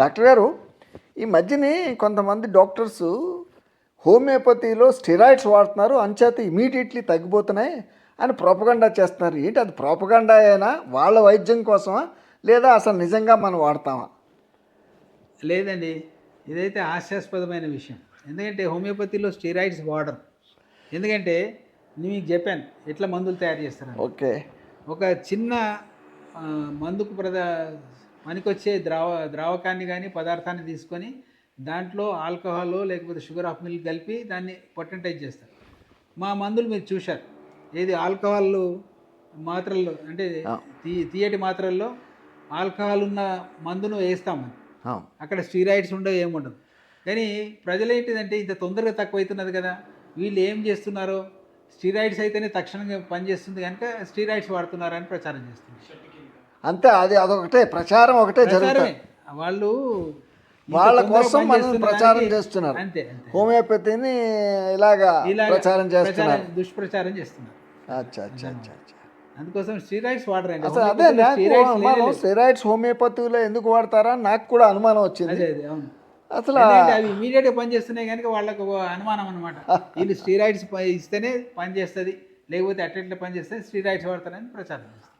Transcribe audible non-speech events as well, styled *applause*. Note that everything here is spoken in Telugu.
డాక్టర్ గారు ఈ మధ్యని కొంతమంది డాక్టర్స్ హోమియోపతిలో స్టెరాయిడ్స్ వాడుతున్నారు అంచేత ఇమీడియట్లీ తగ్గిపోతున్నాయి అని ప్రోపగండా చేస్తున్నారు. ఏంటి అది ప్రోపగండా అయినా వాళ్ళ వైద్యం కోసమా లేదా అసలు నిజంగా మనం వాడతామా? లేదండి ఇదైతే హాస్యాస్పదమైన విషయం. ఎందుకంటే హోమియోపతిలో స్టీరాయిడ్స్ వాడరు. ఎందుకంటే నేను మీకు చెప్పాను ఎట్లా మందులు తయారు చేస్తారని. ఓకే. ఒక చిన్న మందుకు ప్రదా పనికొచ్చే ద్రావ ద్రావకాన్ని కానీ పదార్థాన్ని తీసుకొని దాంట్లో ఆల్కహాల్ లేకపోతే షుగర్ ఆఫ్ మిల్క్ కలిపి దాన్ని పొటెంటైజ్ చేస్తారు. మా మందులు మీరు చూశారు. ఏది ఆల్కహాల్ మాత్రల్లో అంటే తీ తీయటి మాత్రల్లో ఆల్కహాల్ ఉన్న మందును వేస్తాం మనం. ఆ, అక్కడ స్టీరాయిడ్స్ ఉండవు ఏముండదు కానీ ప్రజలు ఏంటిదంటే ఇంత తొందరగా తక్కువ అవుతున్నది కదా వీళ్ళు ఏం చేస్తున్నారో స్టీరాయిడ్స్ అయితేనే తక్షణంగా పనిచేస్తుంది కనుక స్టీరాయిడ్స్ వాడుతున్నారని ప్రచారం చేస్తున్నారు. అంతే అది అదొకటే ప్రచారం ఒకటే జరుగుతుంది. వాళ్ళు వాళ్ళ కోసం మనం ప్రచారం చేస్తున్నారు. అంతే హోమియోపతిని ఇలాగా ప్రచారం చేస్తున్నారు. ప్రచారం దుష్ప్రచారం చేస్తున్నారు. అచ్చా అచ్చా అచ్చా అందుకోసం స్టీరాయిడ్స్ వాడరండి. అసలు అదే హోమియోపతిలో నాకు స్టీరాయిడ్స్ ఎందుకు వాడతారా? నాకు కూడా అనుమానం వచ్చింది. అసలు అవి ఇమీడియట్గా పనిచేస్తున్నాయి కనుక వాళ్ళకు అనుమానం అనమాట *laughs* వీళ్ళు స్టీరాయిడ్స్ ఇస్తేనే పనిచేస్తుంది లేకపోతే అట్లా పనిచేస్తే స్టీరాయిడ్స్ వాడతారని ప్రచారం చేస్తారు.